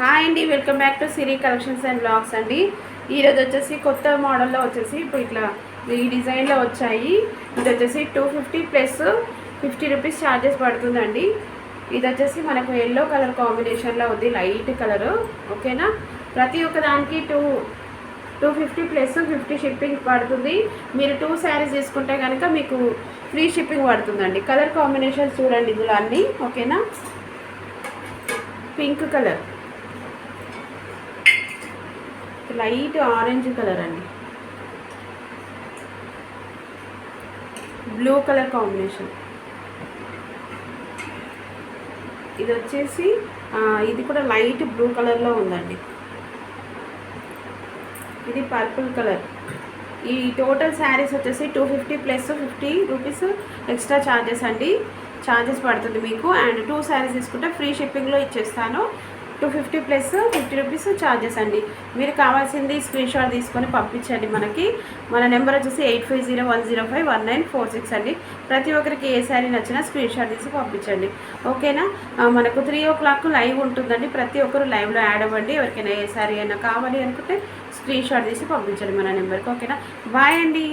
Hi అండి welcome back to Siri collections and blogs అండి. ఈరోజు వచ్చేసి కొత్త మోడల్లో వచ్చేసి ఇప్పుడు ఇట్లా ఈ డిజైన్లో వచ్చాయి. ఇది వచ్చేసి two fifty plus fifty rupees charges పడుతుందండి. ఇది వచ్చేసి మనకు ఎల్లో కలర్ కాంబినేషన్లో ఉంది లైట్ కలర్ ఓకేనా? ప్రతి ఒక్క దానికి two two fifty plus fifty shipping పడుతుంది. మీరు టూ శారీస్ తీసుకుంటే కనుక మీకు ఫ్రీ షిప్పింగ్ పడుతుందండి. కలర్ కాంబినేషన్స్ చూడండి ఇందులో అన్నీ ఓకేనా? Pink colour light orange colour అండి. Blue colour combination. ఇది వచ్చేసి ఇది కూడా లైట్ బ్లూ కలర్లో ఉందండి. ఇది పర్పుల్ కలర్. ఈ టోటల్ శారీస్ వచ్చేసి two fifty plus fifty rupees extra charges అండి. ఛార్జెస్ పడుతుంది మీకు. అండ్ టూ శారీస్ తీసుకుంటే ఫ్రీ షిప్పింగ్లో ఇచ్చేస్తాను. Two fifty plus fifty rupees charges అండి. మీరు కావాల్సింది స్క్రీన్ షాట్ తీసుకొని పంపించండి మనకి. మన నెంబర్ వచ్చేసి eight five zero one zero five one nine four six అండి. ప్రతి ఒక్కరికి ఏ శారీ నచ్చినా స్క్రీన్ షాట్ తీసి పంపించండి. ఓకేనా మనకు త్రీ ఓ క్లాక్ లైవ్ ఉంటుందండి. ప్రతి ఒక్కరు లైవ్లో యాడ్ అవ్వండి. ఎవరికైనా ఏ శారీ అయినా కావాలి అనుకుంటే స్క్రీన్ షాట్ తీసి పంపించండి మన నెంబర్కి ఓకేనా బాయ్ అండి.